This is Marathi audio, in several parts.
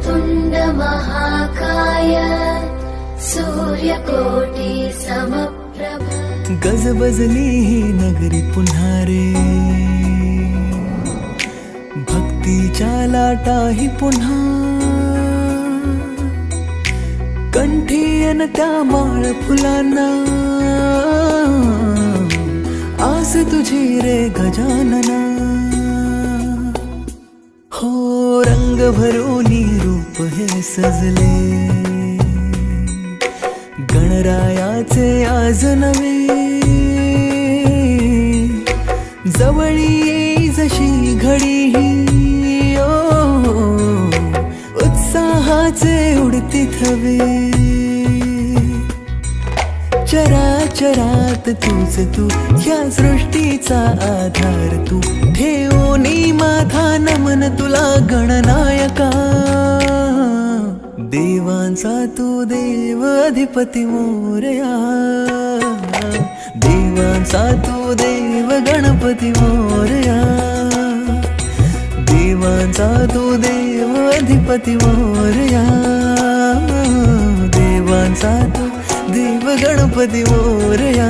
वक्रतुण्ड महाकाय सूर्यकोटि समप्रभ गजबजली ही नगरी पुन्हा रे भक्तीच्या लाटाही पुन्हा कंठी अन त्या माळ फुलांना आस तुझी रे गजानना हो रंग भरून रूप हे सजले. गणरायाचे आज नवे. जवळी येई जशी घडी ओ, उत्साहाचे उडती थवे. चराचरात तूच तू या सृष्टीचा आधार तू. ठेवणी माझा नमन तुला गणनायका. देवांचा तू देव अधिपती मोरया देवांचा तू देव गणपती मोरया देवांचा तू देव अधिपती मोरया देवांचा तू देव गणपती मोरया.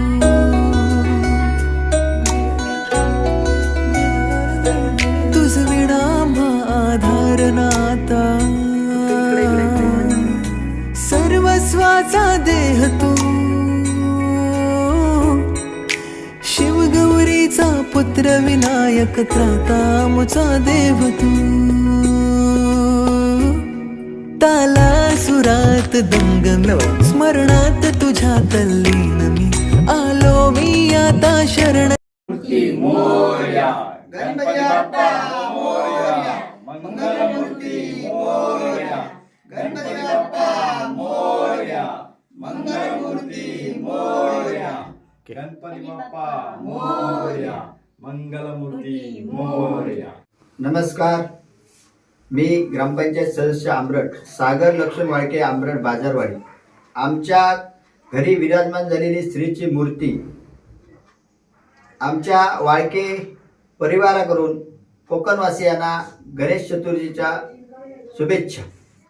पुत्र विनायक त्रातामुचा देव तू. ताला सुरात दंगन स्मरणात तुझ्या तल्लीन मी आलो मी आता शरण. गणपती बाप्पा मोरया. मंगलमूर्ती मोरया नमस्कार. मी ग्रामपंचायत सदस्य आमरट सागर लक्ष्मण वाळके आमरट बाजारवाडी. आमच्या घरी विराजमान झालेली स्त्रीची मूर्ती आमच्या वाळके परिवाराकडून कोकणवासियांना गणेश चतुर्थीच्या शुभेच्छा.